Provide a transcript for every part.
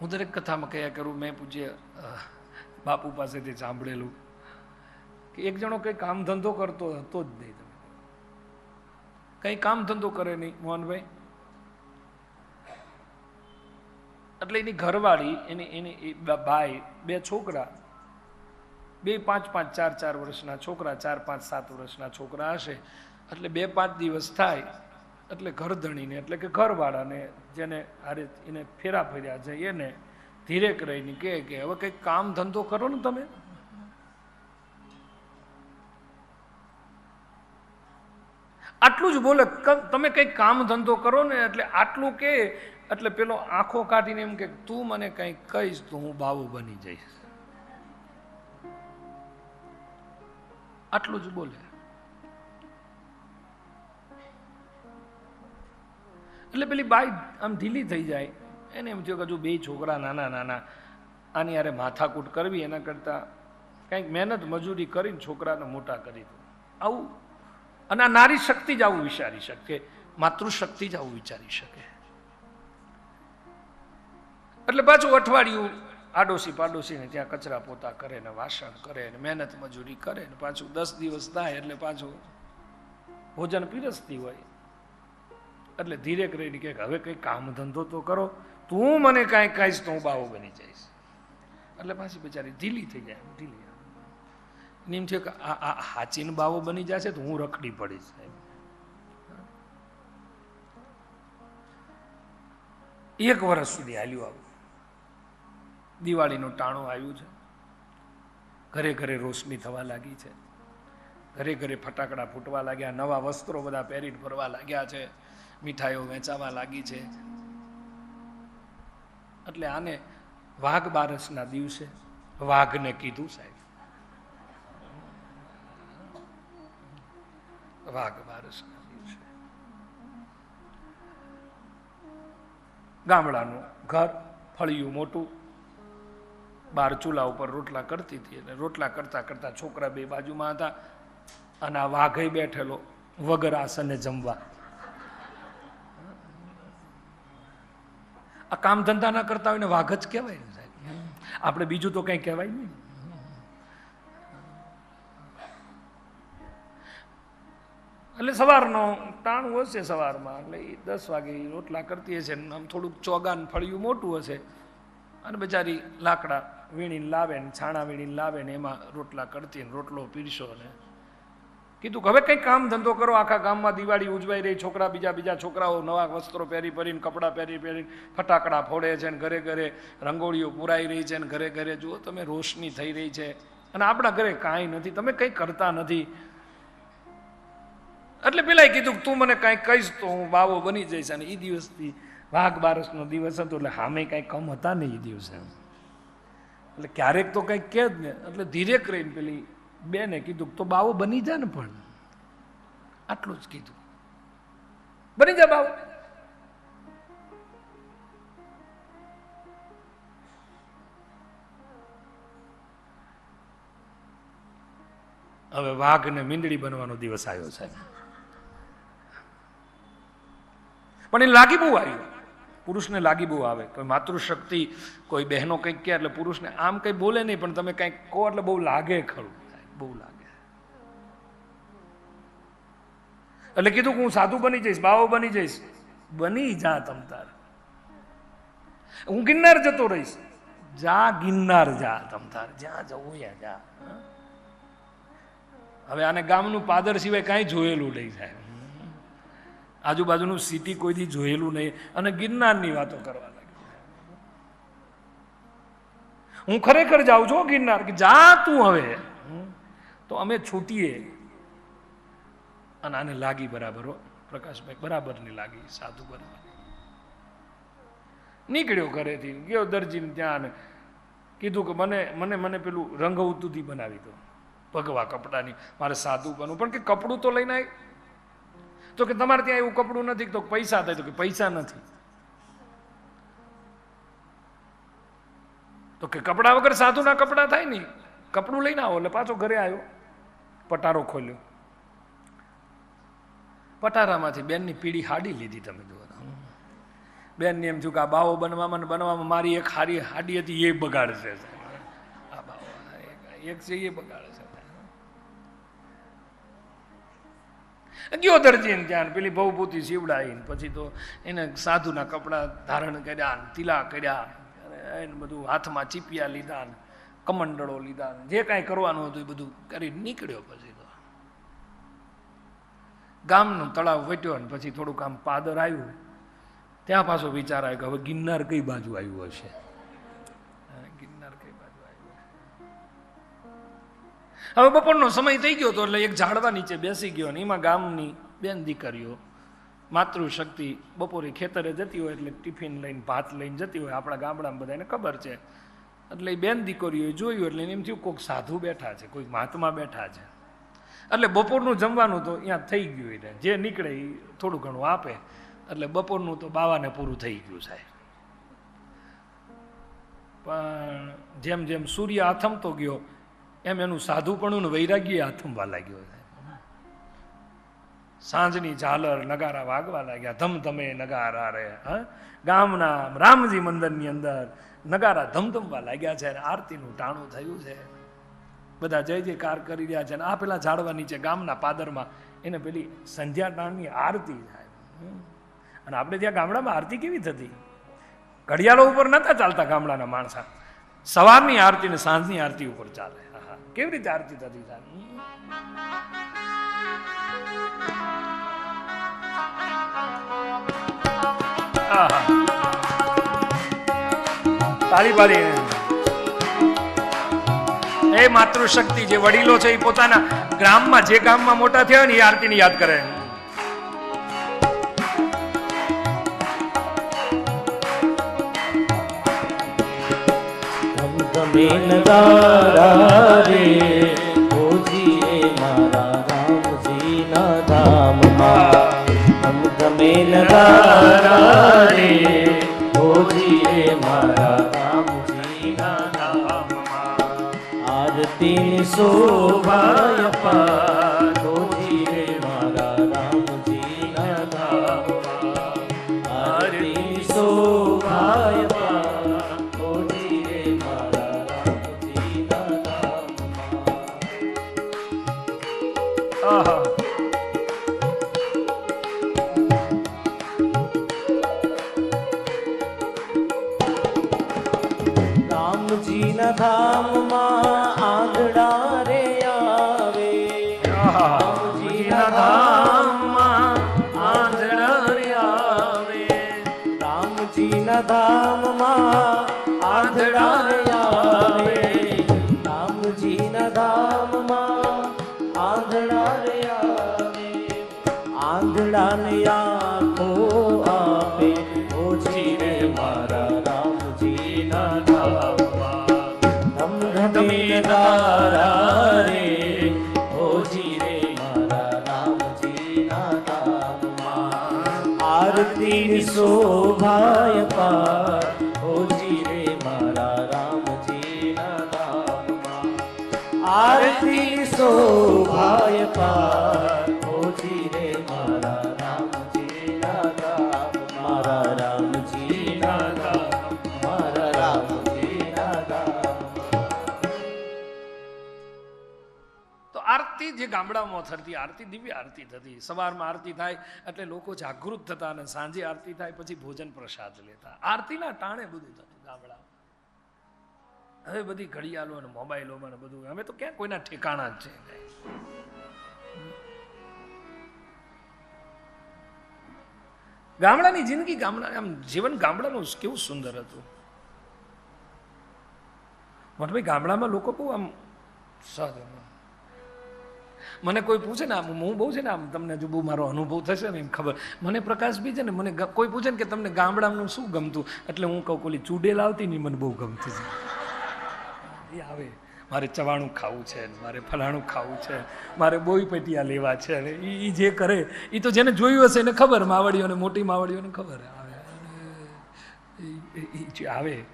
હું દરેક કથામાં કયા કરું, મેં પૂજ્ય બાપુ પાસેથી સાંભળેલું કે એક જણો કંઈ કામ ધંધો કરતો હતો જ નહીં તમે. કંઈ કામ ધંધો કરે નહીં, મોહનભાઈ. એટલે એની ઘરવાળી, એની એની ભાઈ, બે છોકરા, બે પાંચ પાંચ ચાર ચાર વર્ષના છોકરા, ચાર પાંચ સાત વર્ષના છોકરા હશે, એટલે બે પાંચ દિવસ થાય એટલે ઘરધણીને, એટલે કે ઘરવાળાને, જેને હારે એને ફેરા ફર્યા છે એને ધીરેક રહીને કહે કે હવે કંઈક કામ ધંધો કરો ને તમે. આટલું જ બોલે તમે કંઈક કામ ધંધો કરો ને, એટલે આટલું કે, એટલે પેલો આંખો કાઢીને એમ કે, તું મને કંઈક કહીશ તો હું બાવો બની જઈશ. આટલું જ બોલે. એટલે પેલી બાઈ આમ ઢીલી થઈ જાય. એને એમ થયું કે હજુ બે છોકરા નાના નાના, આની યારે માથાકૂટ કરવી, એના કરતાં કંઈક મહેનત મજૂરી કરીને છોકરાને મોટા કરી દો આવું, અને આ નારી શક્તિ જ આવું વિચારી શકે, માતૃશક્તિ જ આવું વિચારી શકે. એટલે પાછું અઠવાડિયું આડોશી પાડોશીને ત્યાં કચરા પોતા કરે ને વાસણ કરે ને મહેનત મજૂરી કરે ને પાછું દસ દિવસ થાય એટલે પાછું ભોજન પીરસતી હોય. એટલે ધીરે કરીને કે હવે કંઈ કામ ધંધો તો કરો. તું મને કાંઈ કહીશ તો હું બાવો બની જઈશ. એટલે પાછી બિચારી ઢીલી થઈ જાય, ઢીલી નિમ છે કે આ આ હાચીન બાવો બની જશે તો હું રખડી પડીશ એમ. એક વર્ષ સુધી હાલ્યું આવું. દિવાળીનું ટાણું આવ્યું છે. ઘરે ઘરે રોશની થવા લાગી છે. ઘરે ઘરે ફટાકડા ફૂટવા લાગ્યા, નવા વસ્ત્રો બધા પહેરીને ફરવા લાગ્યા છે. મીઠાઈઓ વેચાવા લાગી છે. એટલે આને વાઘ બારસના દિવસે વાઘને કીધું સાહેબ. વાઘ બારસના દિવસે. ગામડાનું ઘર, ફળિયું મોટું. બાર ચૂલા ઉપર રોટલા કરતી હતી અને રોટલા કરતા કરતા છોકરા બે બાજુમાં હતા અને આ વાઘે બેઠેલો વગર આસને જમવા આ કામ ધંધા ના કરતા હોય ને વાઘ જ કહેવાય ને સાહેબ. આપણે બીજું તો કંઈ કહેવાય નહીં. એટલે સવારનો ટાણું હશે સવારમાં, એટલે એ દસ વાગે રોટલા કરતી હશે આમ થોડુંક ચોગાન ફળિયું મોટું હશે અને બચારી લાકડા વીણીને લાવે ને, છાણા વીણીને લાવે ને એમાં રોટલા કરતી ને રોટલો પીરશો ને કીધું કે હવે કંઈ કામ ધંધો કરો, આખા ગામમાં દિવાળી ઉજવાઈ રહી, છોકરા બીજા બીજા છોકરાઓ નવા વસ્ત્રો પહેરી પહેરીને, કપડાં પહેરી પહેરીને, ફટાકડા ફોડે છે ને ઘરે ઘરે રંગોળીઓ પુરાઈ રહી છે ને ઘરે ઘરે. જુઓ તમે, રોશની થઈ રહી છે. અને આપણા ઘરે કાંઈ નથી, તમે કંઈ કરતા નથી. એટલે પેલાય કીધું તું મને કાંઈ કહીશ તો હું બાવો બની જઈશ. અને એ દિવસથી વાઘ બારસનો દિવસ હતો, એટલે હામે કાંઈ કમ હતા નહીં એ દિવસે. એટલે ક્યારેક તો કંઈક કહે જ ને, એટલે ધીરે કરીને પેલી બેને કીધું તો બાવો બની જા ને પણ. આટલું જ કીધું. બની જા બાવો. હવે વાઘ ને મીંદડી બનવાનો દિવસ આવ્યો છે. પણ એ લાગી બહુ આવ્યું પુરુષને લાગી બહુ આવે. કોઈ માતૃશક્તિ, કોઈ બહેનો કંઈક કહે એટલે પુરુષને આમ કંઈ બોલે નહીં, પણ તમે કંઈક કહો એટલે બહુ લાગે ખરું. બહુ લાગે. એટલે કીધું કે હું સાધુ બની જઈશ, બાવો બની જઈશ. બની જા તમ તાર. હું ગિરનાર જતો રહીશ. જા ગિરનાર જા તમ તાર. જ્યાં જવું ત્યાં જા? હવે આને ગામનું પાદર સિવાય કાંઈ જોયેલું નહીં સાહેબ. આજુબાજુનું સિટી કોઈથી જોયેલું નહીં અને ગિરનારની વાતો કરવા લાગી હું ખરેખર જાઉં છું ગિરનાર, કે જા તું હવે. તો અમે છૂટીએ. અને આને લાગી બરાબર હો, પ્રકાશભાઈ, બરાબરની લાગી, સાધુ બરાબર. નીકળ્યો ઘરેથી, ગયો દરજીને ત્યાં કીધું કે મને મને મને પેલું રંગવતુથી બનાવી દો, ભગવા કપડાની, મારે સાદું બનવું. પણ કે કપડું તો લઈને આવી તો કે તમારે ત્યાં એવું કપડું નથી, તો પૈસા થાય, તો કે પૈસા નથી. તો કે કપડા વગર સાધુના કપડા થાય નહીં. કપડું લઈને આવો, એટલે પાછો ઘરે આવ્યો. પટારો ખોલ્યો. પટારામાંથી બેનની પીડી હાડી લીધી તમે જુઓ બેનને એમ થયું કે આ બાવો બનવામાં ને બનવામાં મારી એક હારી હાડી હતી, એ બગાડશે આ બાવો એક- છે, એ બગાડશે ગયો દરજીને ત્યાં પેલી ભવભૂતિ સીવડાવી પછી તો એને સાધુના કપડાં ધારણ કર્યા તિલા કર્યા એને બધું હાથમાં ચીપિયા લીધા ને કમંડળો લીધા જે કાંઈ કરવાનું હતું એ બધું કરી નીકળ્યો પછી તો. ગામનું તળાવ વટ્યો ને પછી થોડુંક આમ પાદર આવ્યું. ત્યાં પાછો વિચાર આવ્યો કે હવે ગિરનાર કઈ બાજુ આવ્યું હશે? ગિરનાર કઈ બાજુ આવ્યું હવે બપોરનો સમય થઈ ગયો તો એટલે એક ઝાડવા નીચે બેસી ગયો ને એમાં ગામની બેન દીકરીઓ માતૃશક્તિ બપોરે ખેતરે જતી હોય એટલે ટિફિન લઈને ભાત લઈને જતી હોય. આપણા ગામડામાં બધાને ખબર છે એટલે એ બેન દીકરીઓએ જોયું એટલે એમ થયું કોઈક સાધુ બેઠા છે, કોઈક મહાત્મા બેઠા છે. એટલે બપોરનું જમવાનું તો અહીંયા થઈ ગયું એને. જે નીકળે એ થોડું ઘણું આપે. એટલે બપોરનું તો બાવાને પૂરું થઈ ગયું સાહેબ. પણ જેમ જેમ સૂર્ય આથમતો ગયો, એમ એનું સાધુપણું ને વૈરાગ્ય આથમવા લાગ્યો સાંજની ઝાલર નગારા વાગવા લાગ્યા, ધમધમે નગારા રે, હા? ગામના રામજી મંદિરની અંદર નગારા ધમધમવા લાગ્યા છે અને આરતીનું ટાણું થયું છે. બધા જય જયકાર કરી રહ્યા છે અને આ પેલા ઝાડવા નીચે ગામના પાદરમાં એને પેલી સંધ્યા ટાણની આરતી થાય. અને આપણે ત્યાં ગામડામાં આરતી કેવી થતી? ઘડિયાળો ઉપર નતા ચાલતા ગામડાના માણસા. સવારની આરતી ને સાંજની આરતી ઉપર ચાલે. આહા. કેવી રીતે આરતી થતી થાય? તાળી પાડી એ માતૃશક્તિ જે વડીલો છે એ પોતાના ગ્રામમાં જે ગામમાં મોટા થયા ને એ આરતીને યાદ કરે. ધમધમે નગારા રે. ધમધમે નગારા રે ઓજી રે મારા રામજીના ધામમાં આરતીની રામજીના ધામમાં ધમધમે તારા રે ઓછી રે મારા રામજીના ધામમાં આરતી શોભાય પાર ઓછી રે મારા રામજીના ધામમાં આરતી શોભાય પાર આરતી જે ગામડામાં થતી, આરતી, દિવ્ય આરતી થતી. સવારમાં આરતી થાય એટલે લોકો જાગૃત થતા અને સાંજે આરતી થાય પછી ભોજન પ્રસાદ લેતા. આરતીના ટાણે બધું થતું ગામડા હવે બધી ઘડિયાળો અને મોબાઈલોમાં ને બધું. હવે તો ક્યાં કોઈના ઠેકાણા જ છે ગામડાની જિંદગી ગામડા, આમ જીવન ગામડાનું કેવું સુંદર હતું. મોટભાઈ ગામડામાં લોકો બહુ આમ સહજ મને કોઈ પૂછે ને આમ, હું બહુ છે ને આમ તમને જો બહુ મારો અનુભવ થશે ને એમ ખબર. મને પ્રકાશ બી છે ને મને કોઈ પૂછે ને કે તમને ગામડાનું શું ગમતું? એટલે હું કહું, કોલી ચૂડેલ આવતી ને મને બહુ ગમતી છે. એ આવે. મારે ચવાણું ખાવું છે મારે ફલાણું ખાવું છે, મારે બોઈ પેટિયા લેવા છે અને એ જે કરે એ તો જેને જોયું હશે એને ખબર, માવડીઓને, મોટી માવડીઓને ખબર. આવે. આવે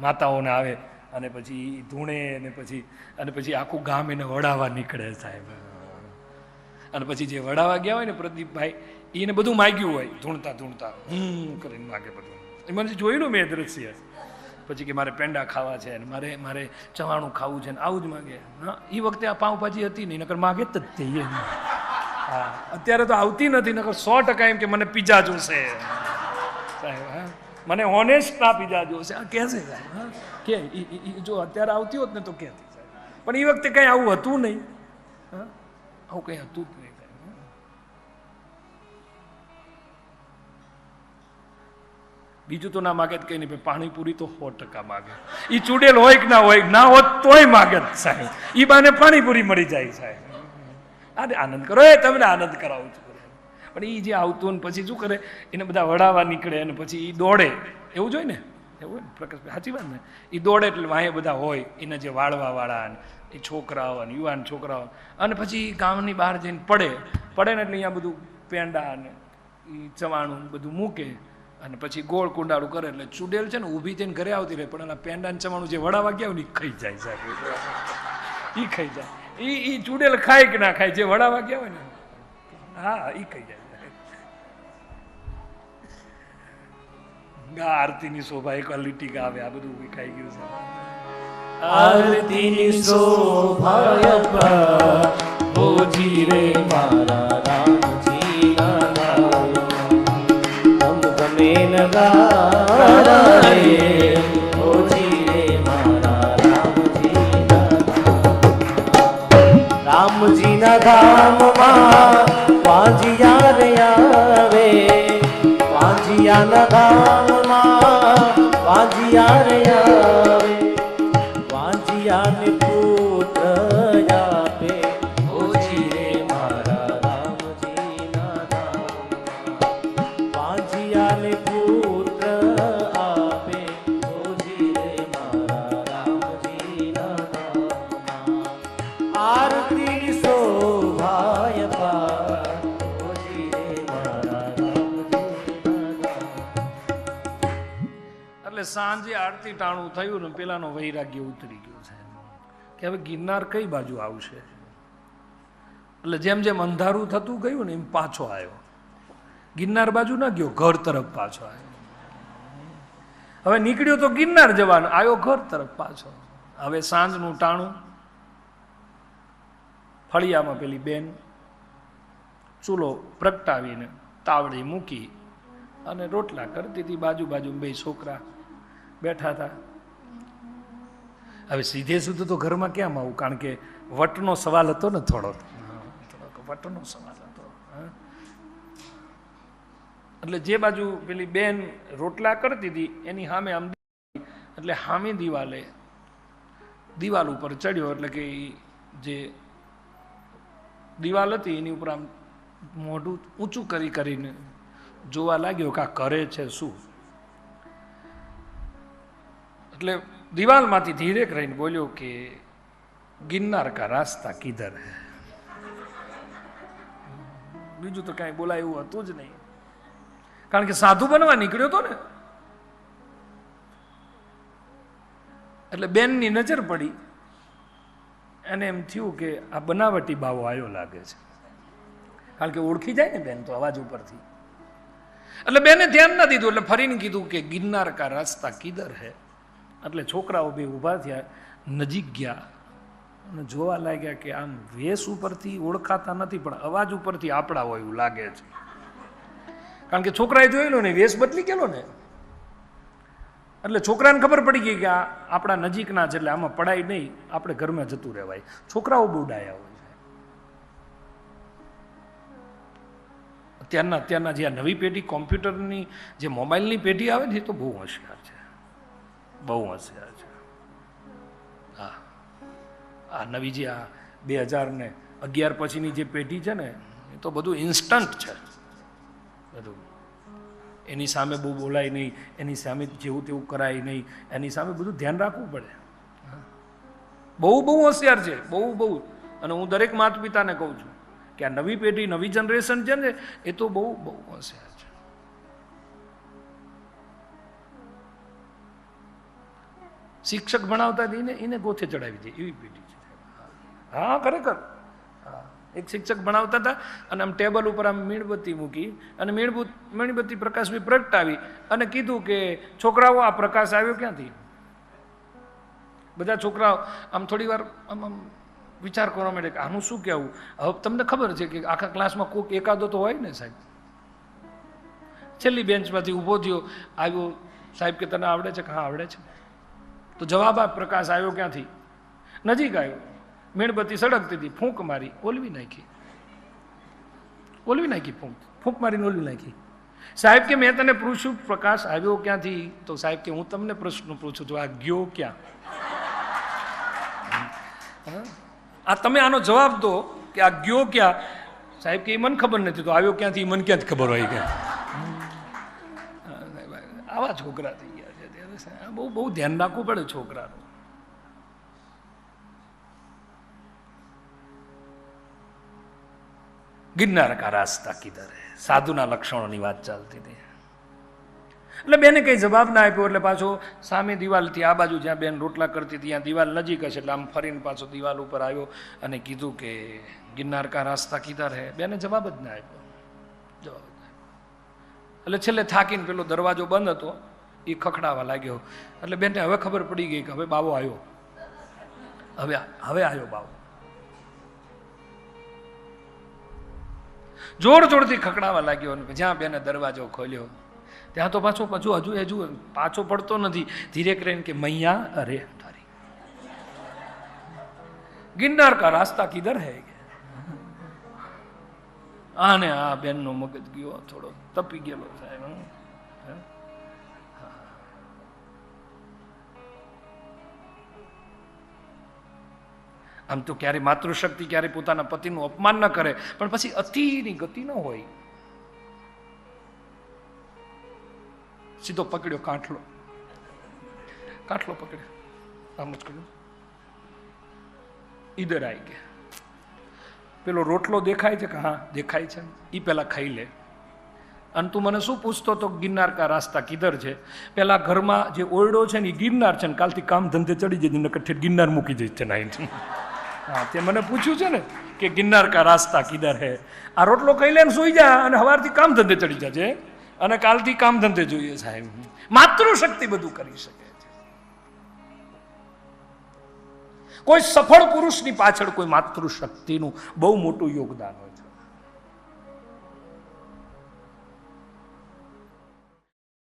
માતાઓને આવે. અને પછી ધૂણે અને પછી અને પછી આખું ગામ એને વડાવા નીકળે સાહેબ. અને પછી જે વડાવા ગયા હોય ને પ્રદીપભાઈ એને બધું માગ્યું હોય, ધૂણતા ધૂણતા હું કરીને માગે બધું. એ મને જોયેલું મેં દ્રશ્ય. પછી કે મારે પેંડા ખાવા છે અને મારે મારે ચવાણું ખાવું છે ને આવું જ માગે. હા એ વખતે આ પાઉંભાજી હતી નહીં, નકર માગે જ તે હા, અત્યારે તો આવતી નથી, નકર સો ટકા એમ કે મને પીઝા જોશે. સાહેબ, હા. મને ઓનેસ્ટ પીઝા જોશે આ કહેશે સાહેબ? હા? કે જો અત્યારે આવતી હોત ને તો કહેતી સાહેબ? પણ એ વખતે કંઈ આવું હતું નહીં. હા? આવું કંઈ હતું જ નહીં. બીજું તો ના માગે કંઈ નહીં પાણીપુરી તો સો ટકા માગે. એ ચૂડેલ હોય કે ના હોય, ના હોત તોય માગે સાહેબ. એ બાને પાણીપુરી મળી જાય સાહેબ. આનંદ કરો, એ તમને આનંદ કરાવું છું. પણ એ જે આવતું ને પછી શું કરે? એને બધા વડાવા નીકળે અને પછી એ દોડે. એવું જોઈ ને? એવું ને? પ્રકાશ સાચી વાત ને? એ દોડે એટલે વાંહે બધા હોય, એના જે વાળવા વાળા ને, એ છોકરાઓ અને યુવાન છોકરાઓ અને પછી ગામની બહાર જઈને પડે. પડે ને એટલે અહીંયા બધું પેંડા ને એ ચવાણું બધું મૂકે અને પછી ગોળ કુંડાળું કરે એટલે ચૂડેલ છે ને ઊભી થઈને ઘરે આવતી રહે, પણ એના પેંડા ને ચવાણું જે વડાવા ગયા હોય ને એ ખાઈ જાય સાહેબ. એ ખાઈ જાય. એ એ ચૂડેલ ખાય કે ના ખાય, જે વડાવા ગયા હોય ને? હા એ ખાઈ જાય. આરતીની શોભા એક લીટી ગાવે, આ બધું બી ખાઈ ગયું છે. આરતીની શોભા ભોજી રે મારા રામજી તમ ગમે નગારા ભોજી રે મારા રામજી રામજીના ધામમાં વાંજિયા રે સાંજે આરતી ટાણું થયું ને પેલાનો વૈરાગ્ય ઉતરી ગયો છે. કે હવે ગિરનાર કઈ બાજુ આવશે? એટલે જેમ જેમ અંધારું થતું ગયું ને એમ પાછો આવ્યો. ગિરનાર બાજુ ના ગયો, ઘર તરફ પાછો આવ્યો. હવે નીકળ્યો તો ગિરનાર જવાનો, આવ્યો ઘર તરફ પાછો. હવે સાંજનું ટાણું, ફળિયામાં પેલી બેન ચૂલો પ્રગટાવીને તાવડી મૂકી અને રોટલા કરતી હતી, બાજુ બાજુ બે છોકરા બેઠા હતા. હવે સીધે સીધું તો ઘરમાં કેમ આવું? કારણ કે વટનો સવાલ હતો ને થોડો વટનો સવાલ હતો. એટલે જે બાજુ પેલી બેન રોટલા કરતી હતી, એની સામે આમ એટલે સામે દિવાલે, દિવાલ ઉપર ચડ્યો એટલે કે જે દિવાલ હતી, એની ઉપર આમ મોઢું ઊંચું કરી કરીને જોવા લાગ્યો કે આ કરે છે શું? એટલે દિવાલમાંથી ધીરે કરીને બોલ્યો કે, ગિરનાર કા રાસ્તા કિધર હે. બીજું તો કાંઈ બોલાય એવું હતું જ નહીં. કારણ કે સાધુ બનવા નીકળ્યો હતો ને. એટલે બેનની નજર પડી. એને એમ થયું કે આ બનાવટી બાવો આવ્યો લાગે છે. કારણ કે ઓળખી જાય ને બેન તો અવાજ ઉપરથી. એટલે બેને ધ્યાન ના દીધું, એટલે ફરીને કીધું કે, ગિરનાર કા રાસ્તા કિધર હે. એટલે છોકરાઓ બે ઊભા થયા, નજીક ગયા. અને જોવા લાગ્યા કે આમ વેશ ઉપરથી ઓળખાતા નથી, પણ અવાજ ઉપરથી આપણા હોય એવું લાગે છે. કારણ કે છોકરાએ જોયેલો ને, વેશ બદલી ગયેલો ને. એટલે છોકરાને ખબર પડી ગઈ કે આ આપણા નજીકના છે, એટલે આમાં પડાય નહીં, આપણે ઘરમાં જતું રહેવાય. છોકરાઓ બહુ ડાયા હોય છે. અત્યારના અત્યારના જે આ નવી પેઢી કોમ્પ્યુટરની જે મોબાઈલની પેઢી આવે ને, એ તો બહુ હોશિયાર છે. બહુ હોશિયાર છે. હા. આ નવી જે આ બે હજાર ને અગિયાર પછીની જે પેઢી છે ને, એ તો બધું ઇન્સ્ટન્ટ છે. બધું. એની સામે બહુ બોલાય નહીં, એની સામે જેવું તેવું કરાય નહીં, એની સામે બધું ધ્યાન રાખવું પડે. બહુ બહુ હોશિયાર છે, બહુ બહુ. અને હું દરેક માતા પિતાને કહું છું કે આ નવી પેઢી, નવી જનરેશન છે ને, એ તો બહુ બહુ હોશિયાર શિક્ષક ભણાવતા હતી ને એને ગોથે ચડાવી દે એવી પેઢી છે. હા, ખરેખર. એક શિક્ષક ભણાવતા હતા અને આમ ટેબલ ઉપર આમ મીણબત્તી મૂકી અને મીણબુત, મીણબત્તી પ્રકાશ બી પ્રગટાવી અને કીધું કે, છોકરાઓ, આ પ્રકાશ આવ્યો ક્યાંથી? બધા છોકરાઓ આમ થોડી વાર આમ આમ વિચાર કરવા માંડે કે આનું શું કહેવું? હવે તમને ખબર છે કે આખા ક્લાસમાં કોઈક એકાદો તો હોય ને સાહેબ. છેલ્લી બેન્ચમાંથી ઊભો થયો, આવ્યો સાહેબ કે તને આવડે છે? કે હા, આવડે છે. તો જવાબ આ પ્રકાશ આવ્યો ક્યાંથી? નજીક આવ્યો. મીણબત્તી સળગતી હતી, ફૂંક મારી, ઓલવી નાખી. ઓલવી નાખી ફૂંક ફૂંક મારીને ઓલવી નાખી. સાહેબ કે મેં તને પૂછ્યું પ્રકાશ આવ્યો ક્યાંથી? તો સાહેબ કે હું તમને પ્રશ્ન પૂછું છું, આ ગયો ક્યાં? આ તમે આનો જવાબ દો કે આ ગયો ક્યાં? સાહેબ કે એ મને ખબર નથી, તો આવ્યો ક્યાંથી? મને ક્યાંથી ખબર હોય કે? આવા છોકરા થઈ ગયા છે. બહુ બહુ ધ્યાન રાખવું પડે છોકરાનું. ગિરનાર કા રાસ્તા કિધર હે? સાધુના લક્ષણોની વાત ચાલતી હતી. એટલે બેને કંઈ જવાબ ના આપ્યો, એટલે પાછો સામે દિવાલથી આ બાજુ જ્યાં બેન રોટલા કરતી હતી, ત્યાં દિવાલ નજીક હશે, એટલે આમ ફરીને પાછો દિવાલ ઉપર આવ્યો અને કીધું કે ગિરનાર કા રાસ્તા કિધર હે? બેને જવાબ જ ના આપ્યો. જવાબ. એટલે છેલ્લે થાકીને પેલો દરવાજો બંધ હતો. એ ખખડાવા લાગ્યો. એટલે બેનને હવે ખબર પડી ગઈ કે હવે બાવો આવ્યો હવે હવે આવ્યો બાવો. જોર જોરથી ખખડાવા લાગ્યો જ્યાં બેને દરવાજો ખોલ્યો, ત્યાં તો પાછો પાછું હજુ હજુ પાછો પડતો નથી. ધીરે કરીને કે મૈયા, અરે તારી. ગિરનાર કા રાસ્તા કિધર હે આને આ બેનનો મગજ ગયો થોડો, તપી ગયેલો સાહેબ આમ તો ક્યારે માતૃશક્તિ, ક્યારે પોતાના પતિનું અપમાન ન કરે, પણ પછી અતિની ગતિ ન હોય. સીધો પકડ્યો કાંઠલો. કાંઠલો પકડ્યો. આમ જ કર્યું. ઈધર આવી ગયા. પેલો રોટલો દેખાય છે કે હા, દેખાય છે. એ પેલા ખાઈ લે. અને તું મને શું પૂછતો તો ગિરનાર કા રાસ્તા કિધર છે? પેલા ઘરમાં જે ઓરડો છે ને એ ગિરનાર છે ને કાલથી કામ ધંધે ચડી જજે ને કઠે ગિરનાર મૂકી જઈશ છે નાઈ હા, તે મને પૂછ્યું છે ને કે ગિરનાર કા રાસ્તા કિધર હે? આ રોટલો કહી લે સુઈ જા અને સવારથી કામ ધંધે ચડી જજે અને કાલથી કામ ધંધે જોઈએ સાહેબ. માતૃશક્તિ બધું કરી શકે છે. કોઈ સફળ પુરુષની પાછળ કોઈ માતૃશક્તિનું બહુ મોટું યોગદાન હોય.